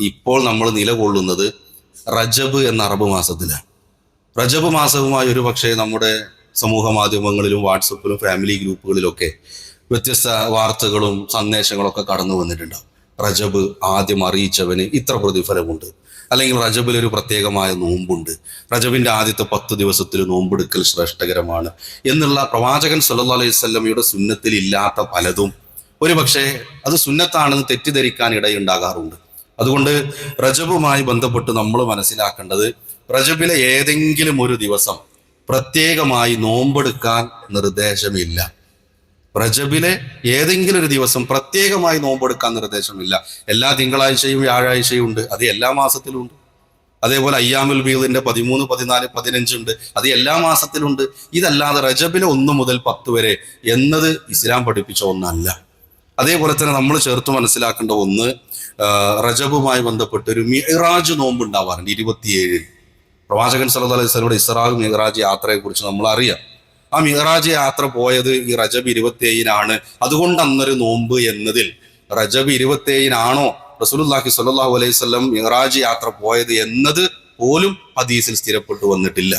ഇപ്പോൾ നമ്മൾ നിലകൊള്ളുന്നത് റജബ് എന്ന അറബ് മാസത്തിലാണ്. റജബ് മാസവുമായി ഒരു പക്ഷേ നമ്മുടെ സമൂഹ മാധ്യമങ്ങളിലും വാട്സപ്പിലും ഫാമിലി ഗ്രൂപ്പുകളിലൊക്കെ വ്യത്യസ്ത വാർത്തകളും സന്ദേശങ്ങളൊക്കെ കടന്നു വന്നിട്ടുണ്ടാവും. റജബ് ആദ്യം അറിയിച്ചവന് ഇത്ര പ്രതിഫലമുണ്ട്. അല്ലെങ്കിൽ റജബിൽ ഒരു പ്രത്യേകമായ നോമ്പുണ്ട്. റജബിന്റെ ആദ്യത്തെ പത്ത് ദിവസത്തിൽ നോമ്പെടുക്കൽ ശ്രേഷ്ഠകരമാണ് എന്നുള്ള പ്രവാചകൻ സല്ലാ അലൈഹി വസല്ലമയുടെ സുന്നത്തിൽ ഇല്ലാത്ത പലതും ഒരു പക്ഷേ അത് സുന്നത്താണെന്ന് തെറ്റിദ്ധരിക്കാൻ ഇടയുണ്ടാകാറുണ്ട്. അതുകൊണ്ട് റജബുമായി ബന്ധപ്പെട്ട് നമ്മൾ മനസ്സിലാക്കേണ്ടത് റജബിലെ ഏതെങ്കിലും ഒരു ദിവസം പ്രത്യേകമായി നോമ്പെടുക്കാൻ നിർദ്ദേശമില്ല. റജബിലെ ഏതെങ്കിലും ഒരു ദിവസം പ്രത്യേകമായി നോമ്പെടുക്കാൻ നിർദ്ദേശമില്ല. എല്ലാ തിങ്കളാഴ്ചയും വ്യാഴാഴ്ചയും ഉണ്ട്. അത് എല്ലാ മാസത്തിലും ഉണ്ട്. അതേപോലെ അയ്യാമുൽ ബീദിന്റെ പതിമൂന്ന് പതിനാല് പതിനഞ്ച് ഉണ്ട്. അത് എല്ലാ മാസത്തിലുണ്ട് ഇതല്ലാതെ റജബിലെ ഒന്ന് മുതൽ പത്ത് വരെ എന്നത് ഇസ്ലാം പഠിപ്പിച്ച ഒന്നല്ല. അതേപോലെ തന്നെ നമ്മൾ ചേർത്ത് മനസ്സിലാക്കേണ്ട ഒന്ന് റജബുമായി ബന്ധപ്പെട്ട് ഒരു മിഹ്റാജ് നോമ്പ് ഉണ്ടാവാറുണ്ട് ഇരുപത്തിയേഴിൽ പ്രവാചകൻ സല്ലല്ലാഹു അലൈഹി സ്വലയുടെ ഇസ്രാഖ് മിഹ്റാജ് യാത്രയെക്കുറിച്ച് നമ്മൾ അറിയാം ആ മിഹ്റാജ് യാത്ര പോയത് ഈ റജബ് ഇരുപത്തിയേഴിനാണ്. അതുകൊണ്ട് അന്നൊരു നോമ്പ് എന്നതിൽ റജബ് ഇരുപത്തിയേഴിനാണോ റസൂലുല്ലാഹി സ്വല്ലല്ലാഹു അലൈഹി വസല്ലം മിഹ്റാജ് യാത്ര പോയത് എന്നത് പോലും ഹദീസിൽ സ്ഥിരപ്പെട്ടു വന്നിട്ടില്ല.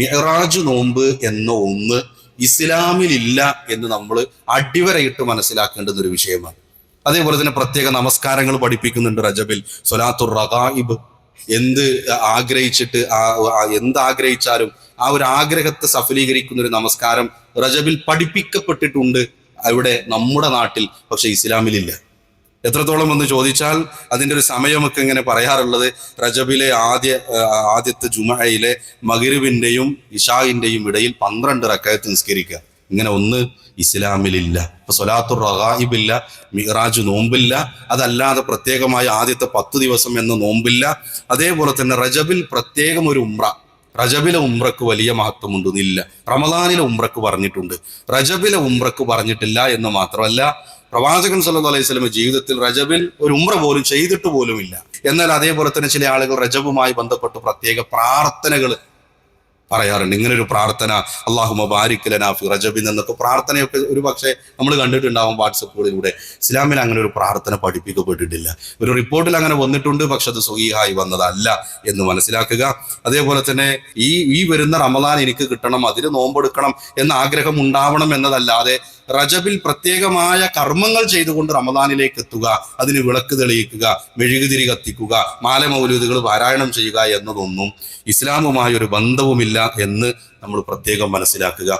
മിഹ്റാജ് നോമ്പ് എന്ന ഒന്ന് ഇസ്ലാമിലില്ല എന്ന് നമ്മൾ അടിവരയിട്ട് മനസ്സിലാക്കേണ്ടുന്ന ഒരു വിഷയമാണ്. അതേപോലെ തന്നെ പ്രത്യേക നമസ്കാരങ്ങൾ പഠിപ്പിക്കുന്നുണ്ട് റജബിൽ. സൊലാത്തുർ റഗായിബ്. എന്ത് ആഗ്രഹിച്ചിട്ട് എന്ത് ആഗ്രഹിച്ചാലും ആ ഒരു ആഗ്രഹത്തെ സഫലീകരിക്കുന്ന ഒരു നമസ്കാരം റജബിൽ പഠിപ്പിക്കപ്പെട്ടിട്ടുണ്ട് അവിടെ നമ്മുടെ നാട്ടിൽ പക്ഷെ ഇസ്ലാമിലില്ല. എത്രത്തോളം എന്ന് ചോദിച്ചാൽ അതിന്റെ ഒരു സമയമൊക്കെ ഇങ്ങനെ പറയാറുള്ളത് റജബിലെ ആദ്യ ആദ്യത്തെ ജുമയിലെ മകിരുവിന്റെയും ഇഷായിന്റെയും ഇടയിൽ പന്ത്രണ്ട് റക്കയത്ത് നിസ്കരിക്കുക. ഇങ്ങനെ ഒന്ന് ഇസ്ലാമിലില്ല. ഇപ്പൊ സൊലാത്തുർ റഹാഹിബില്ല മിഹ്റാജ് നോമ്പില്ല. അതല്ലാതെ പ്രത്യേകമായ ആദ്യത്തെ പത്ത് ദിവസം എന്ന നോമ്പില്ല. അതേപോലെ തന്നെ റജബിൽ പ്രത്യേകം ഒരു ഉമ്ര റജബിലെ ഉംറക്ക് വലിയ മഹത്വമുണ്ടെന്നില്ല. റമദാനിലെ ഉംറക്ക് പറഞ്ഞിട്ടുണ്ട്. റജബിലെ ഉംറക്ക് പറഞ്ഞിട്ടില്ല എന്ന് മാത്രമല്ല പ്രവാചകൻ സല്ലു അലൈഹി സ്വലമ ജീവിതത്തിൽ റജബിൽ ഒരു ഉമ്ര പോലും ചെയ്തിട്ട് പോലുമില്ല. എന്നാൽ അതേപോലെ തന്നെ ചില ആളുകൾ റജബുമായി ബന്ധപ്പെട്ട് പ്രത്യേക പ്രാർത്ഥനകൾ പറയാറുണ്ട്. ഇങ്ങനെ ഒരു പ്രാർത്ഥന അള്ളാഹുമ ബാരിക്കലനാഫി റജബിൻ എന്നൊക്കെ പ്രാർത്ഥനയൊക്കെ ഒരു പക്ഷേ നമ്മൾ കണ്ടിട്ടുണ്ടാവും വാട്സപ്പുകളിലൂടെ. ഇസ്ലാമിൽ അങ്ങനെ ഒരു പ്രാർത്ഥന പഠിപ്പിക്കപ്പെട്ടിട്ടില്ല. ഒരു റിപ്പോർട്ടിൽ അങ്ങനെ വന്നിട്ടുണ്ട് പക്ഷെ അത് സ്വീഹായി വന്നതല്ല എന്ന് മനസ്സിലാക്കുക. അതേപോലെ തന്നെ ഈ ഈ വരുന്ന റമദാൻ എനിക്ക് കിട്ടണം അതിന് നോമ്പെടുക്കണം എന്ന ആഗ്രഹം ഉണ്ടാവണം എന്നതല്ലാതെ റജബിൽ പ്രത്യേകമായ കർമ്മങ്ങൾ ചെയ്തുകൊണ്ട് റമദാനിലേക്ക് എത്തുക അതിന് വിളക്ക് തെളിയിക്കുക മെഴുകുതിരി കത്തിക്കുക മാലമൗലൂദുകൾ പാരായണം ചെയ്യുക എന്നതൊന്നും ഇസ്ലാമുമായ ഒരു ബന്ധവുമില്ല എന്ന് നമ്മൾ പ്രത്യേകം മനസ്സിലാക്കുക.